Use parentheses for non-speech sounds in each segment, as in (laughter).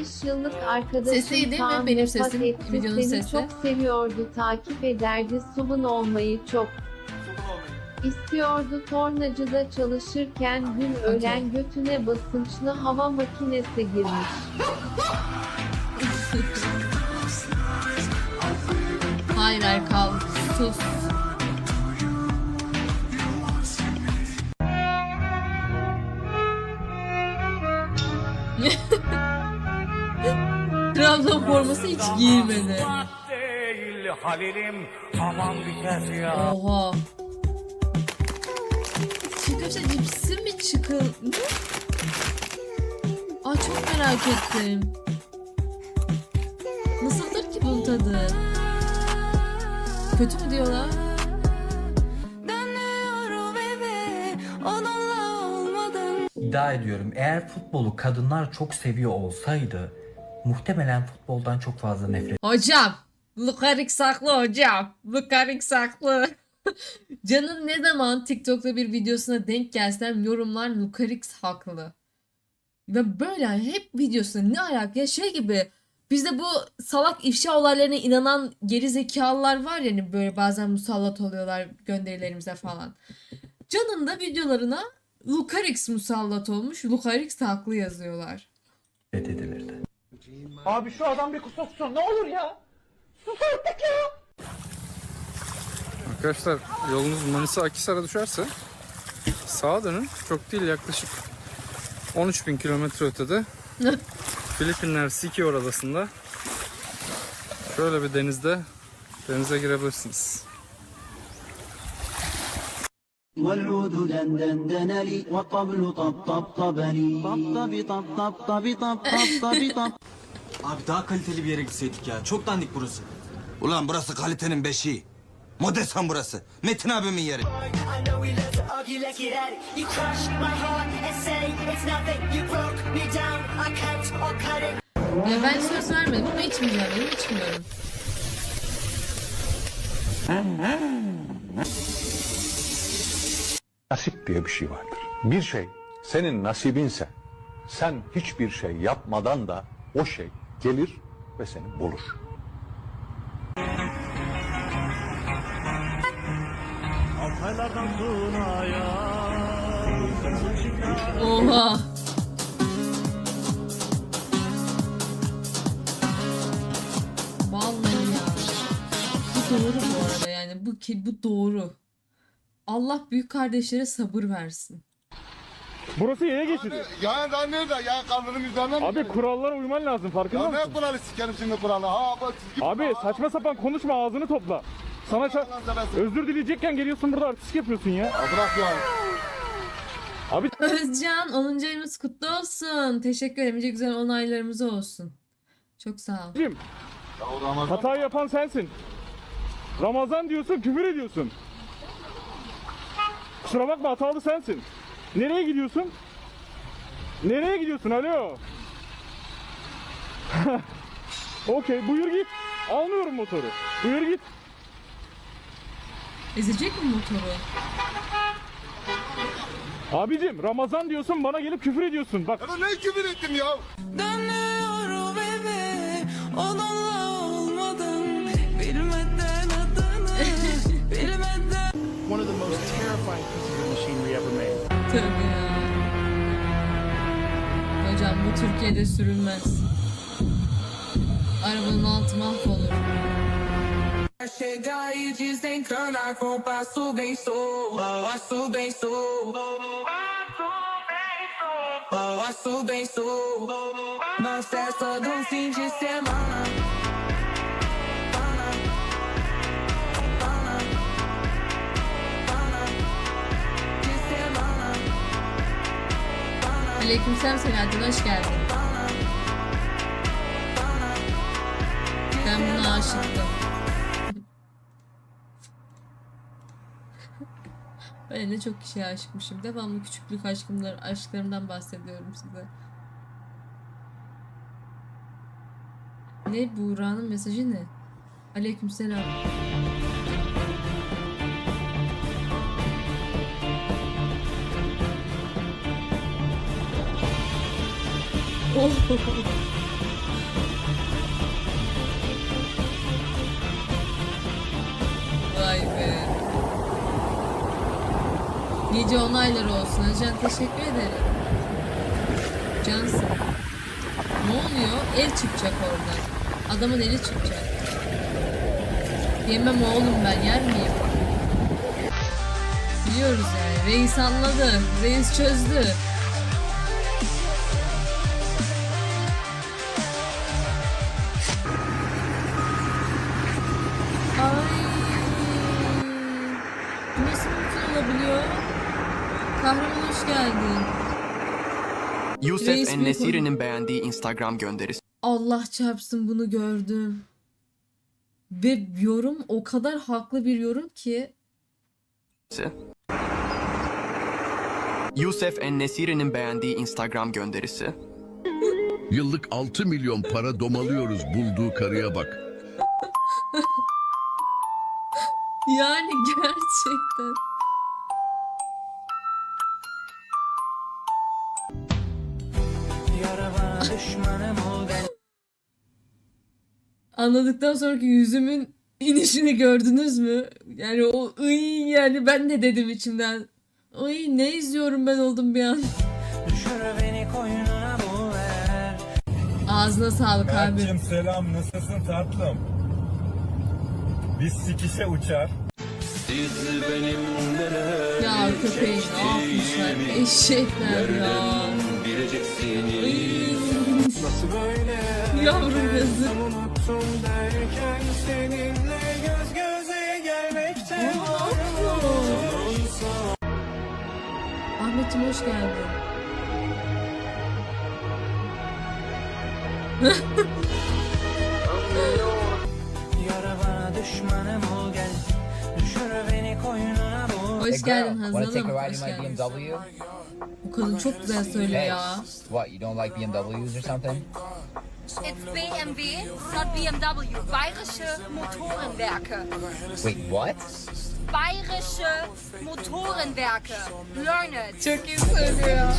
15 yıllık arkadaşım Sesiydi Kaan mi? Benim vefat sesim. etti. Videonun Seni sesi. çok seviyordu, takip ederdi. Subun olmayı çok istiyordu. Tornacıda çalışırken gün ölen götüne basınçlı hava makinesi girmiş. Hayır Erkal. Sus. Trabzon forması hiç giymedi. değil Halil'im aman biter ya. Oha. Köfte cipsi mi çıkın? Ne? Aa çok merak ettim. Nasıldır ki bunun tadı? Kötü mü diyorlar? İddia ediyorum eğer futbolu kadınlar çok seviyor olsaydı muhtemelen futboldan çok fazla nefret Hocam. Lukarik saklı hocam. Lukarik saklı. (laughs) Canım ne zaman TikTok'ta bir videosuna denk gelsem yorumlar Lukarik haklı. Ve böyle hep videosunda ne alaka ya şey gibi bizde bu salak ifşa olaylarına inanan geri zekalılar var ya hani böyle bazen musallat oluyorlar gönderilerimize falan. Can'ın da videolarına Lucarix musallat olmuş. Lucarix haklı yazıyorlar. edilirdi. Abi şu adam bir kusursun ne olur ya. Sus artık ya. Arkadaşlar yolunuz Manisa Akisar'a düşerse sağa dönün. Çok değil yaklaşık 13 bin kilometre ötede (laughs) Filipinler Sikior adasında şöyle bir denizde denize girebilirsiniz. والعود دندن دنلي والطبل طب طب طبني طب طبي طب طب طبي طب طب طبي طب Abi daha kaliteli bir yere gitseydik ya. Çok dandik burası. Ulan burası kalitenin beşiği. Modesan burası. Metin abimin yeri. Ya ben söz vermedim ama içmeyeceğim dedim içmiyorum. Nasip diye bir şey vardır. Bir şey senin nasibinse sen hiçbir şey yapmadan da o şey gelir ve seni bulur. Oha. Vallahi ya. Bu doğru bu arada yani bu ki bu doğru. Allah büyük kardeşlere sabır versin. Burası yaya geçidi. Ya daha nerede? Ya kaldırım üzerinden Abi kurallara uyman lazım farkında mısın? kuralı sikerim şimdi kuralı? Ha bak çizgi Abi saçma sapan konuşma ağzını topla. Sana özür dileyecekken geliyorsun burada artistik yapıyorsun ya. bırak ya. (laughs) Özcan 10. ayımız kutlu olsun. Teşekkür ederim. Nice güzel onaylarımız olsun. Çok sağ ol. Hata yapan sensin. Ramazan diyorsun, küfür ediyorsun. Kusura bakma hatalı sensin. Nereye gidiyorsun? Nereye gidiyorsun? Alo. (laughs) Okey, buyur git. Almıyorum motoru. Buyur git. Ezecek mi motoru? Abicim Ramazan diyorsun bana gelip küfür ediyorsun. Bak Ya ne küfür ettim ya? One of terrifying pieces of machinery ever made. Tabii ya. Hocam bu Türkiye'de sürülmez. Arabanın altı mahvolur. Chegar e desencanar com passo bem sou, passo bem sou, passo bem sou, na festa do fim de semana. Aleykümselam Selahattin hoş geldin. Ben buna aşıktım. (laughs) ben de çok kişiye aşıkmışım. Devamlı küçüklük aşkımlar, aşklarımdan bahsediyorum size. Ne Buğra'nın mesajı ne? Aleykümselam. Vay be. Nice onaylar olsun. Acan teşekkür ederim. Cansın. Ne oluyor? El çıkacak oradan. Adamın eli çıkacak. Yemem oğlum ben yer miyim? Biliyoruz yani. Reis anladı. Reis çözdü. Nasıl mümkün olabiliyor? Kahraman hoş geldin. Yusuf Reis En mi Nesiri'nin beğendiği Instagram gönderisi. Allah çarpsın bunu gördüm. Ve yorum o kadar haklı bir yorum ki. Yusuf En Nesiri'nin beğendiği Instagram gönderisi. Yıllık 6 milyon para domalıyoruz bulduğu karıya bak. Yani (laughs) gerçekten. Anladıktan sonraki yüzümün inişini gördünüz mü? Yani o ıy yani ben de dedim içimden. Ay ne izliyorum ben oldum bir an. Ağzına sağlık abi. selam nasılsın tatlım? Biz sikişe uçar. Ya köpeği ne yapmışlar? Eşekler ya. Ay. Yavrum yazık. Ahmetciğim hoş geldin. (laughs) Hoş geldin Hazal'ım. Hoş geldin. Bu kadın çok güzel söylüyor ya. What, you don't like BMWs or something? It's BMW, not BMW. Bayerische Motorenwerke. Wait, what? Bayerische Motorenwerke. Learn it. Çok iyi söylüyor ya.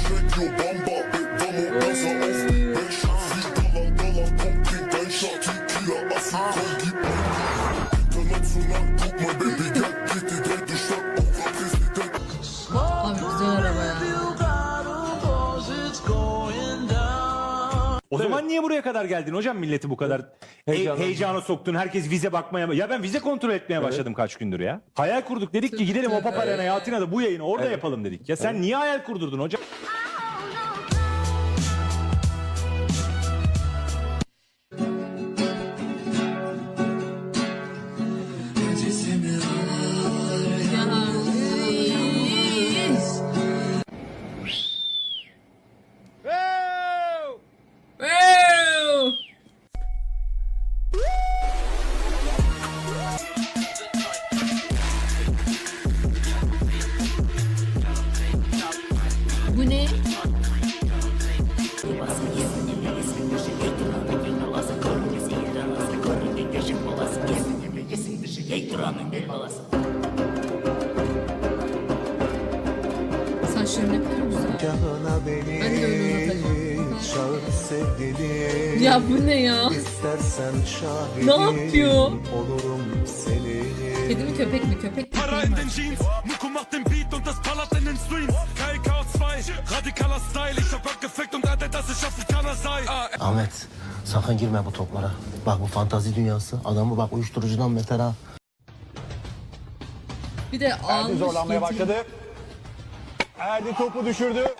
Abi güzel araba ya. O zaman niye buraya kadar geldin hocam milleti bu kadar he- heyecana soktun herkes vize bakmaya ya ben vize kontrol etmeye başladım kaç gündür ya. Hayal kurduk dedik ki gidelim o Arena'ya Atina'da bu yayını orada yapalım dedik. Ya sen niye hayal kurdurdun hocam? Uzatacağım. Ya bu ne ya? Ne yapıyor? Kedi mi köpek mi? Köpek mi? Muko macht den Beat und das ballert in den Stream. KK2, radikaler Style. Ich hab abgefickt und Alter, dass ich Afrikaner sei. Ahmet, sakın girme bu toplara. Bak bu fantazi dünyası. Adamı bak uyuşturucudan beter ha. Bir de almış zorlanmaya getiriyor. başladı. Erdi topu düşürdü.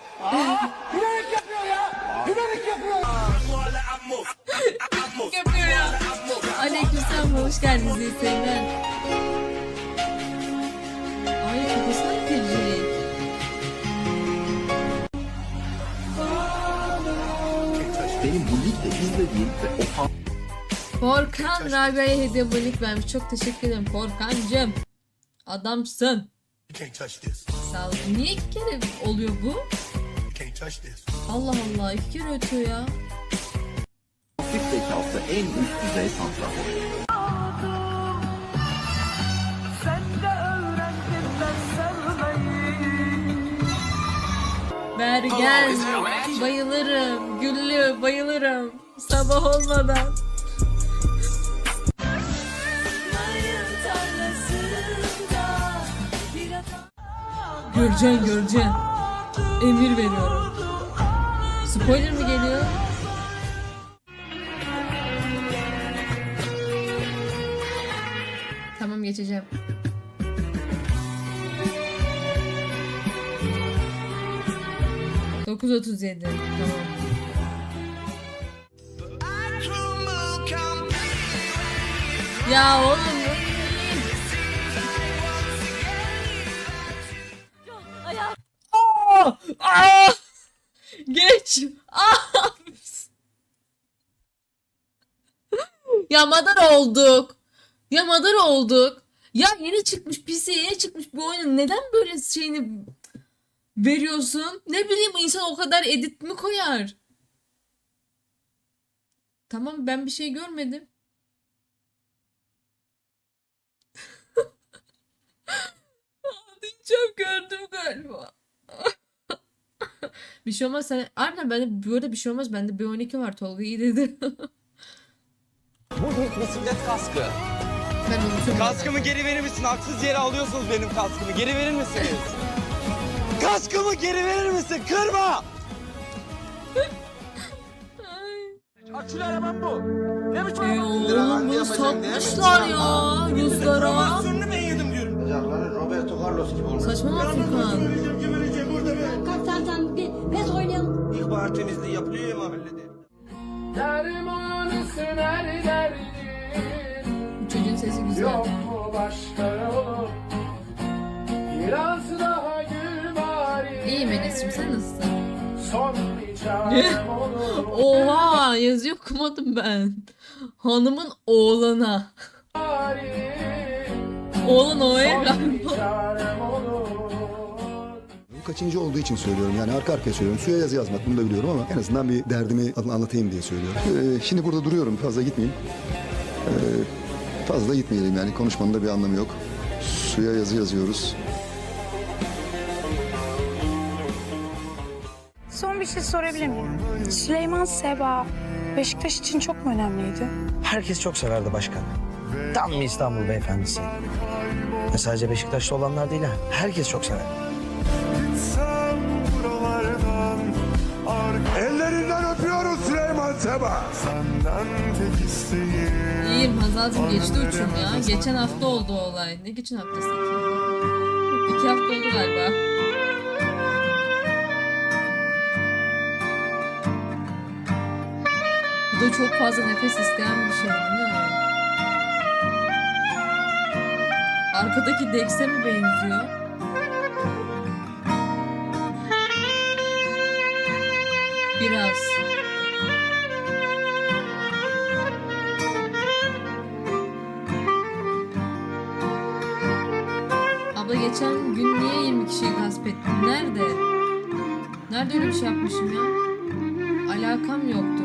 yapıyor ya. Aleykümselam hoş geldiniz iyi seyirler. Ay kafasına mı girecek? benim bu ligde izlediğim ve o Korkan Rabia'ya hediye abonelik vermiş. Çok teşekkür ederim Korkancım. Adamsın. Sağ ol. Niye iki kere oluyor bu? Allah Allah iki kere ötüyor ya. hafif zekası en üst düzey santrafor. Bergen. Bayılırım. Güllü bayılırım. Sabah olmadan. Göreceksin göreceksin. Emir veriyorum. Spoiler mi geliyor? Tamam geçeceğim. Dokuz otuz yedi. Tamam. Ya oğlum. Ya madar olduk. Ya madar olduk. Ya yeni çıkmış PC yeni çıkmış bir oyunun neden böyle şeyini veriyorsun? Ne bileyim insan o kadar edit mi koyar? Tamam ben bir şey görmedim. (laughs) Ağlayacağım gördüm galiba. (laughs) bir şey olmaz sen... Harbiden bende böyle bir şey olmaz. Bende B12 var. Tolga iyi dedi. (laughs) Bu bir bisiklet kaskı. ben unuturum. Kaskımı geri verir misin? Haksız yere alıyorsunuz benim kaskımı. Geri verir misiniz? Kaskımı geri verir misin? Kırma! Açıl arabam bu. Ne biçim Ey oğlum bunu satmışlar ya yüzlara. Sürünü ben yedim diyorum. Roberto Carlos gibi olmuş. Saçmalama Furkan. Kalk sen sen bir pes oynayalım. İhbar temizliği yapılıyor ya mahallede. Çocuğun sesi güzel. İyiyim Enes'cim sen nasılsın? Oha yazıyor okumadım ben. Hanımın oğlana. Oğlan o kaçıncı olduğu için söylüyorum yani arka arkaya söylüyorum. Suya yazı yazmak bunu da biliyorum ama en azından bir derdimi anlatayım diye söylüyorum. Ee, şimdi burada duruyorum fazla gitmeyeyim. Ee, fazla gitmeyelim yani konuşmanın da bir anlamı yok. Suya yazı yazıyoruz. Son bir şey sorabilir miyim? Süleyman Seba Beşiktaş için çok mu önemliydi? Herkes çok severdi başkan. Tam bir İstanbul beyefendisi. Ve sadece Beşiktaşlı olanlar değil ha. Herkes çok sever. İyiyim Hazal'cığım geçti uçum ya. Geçen hafta oldu o olay. Ne geçen haftası ki? İki hafta oldu galiba. Bu da çok fazla nefes isteyen bir şey değil mi? Arkadaki Dex'e mi benziyor? Biraz. Geçen gün niye 20 kişiyi gasp ettin? Nerede? Nerede öyle bir şey yapmışım ya? Alakam yoktur.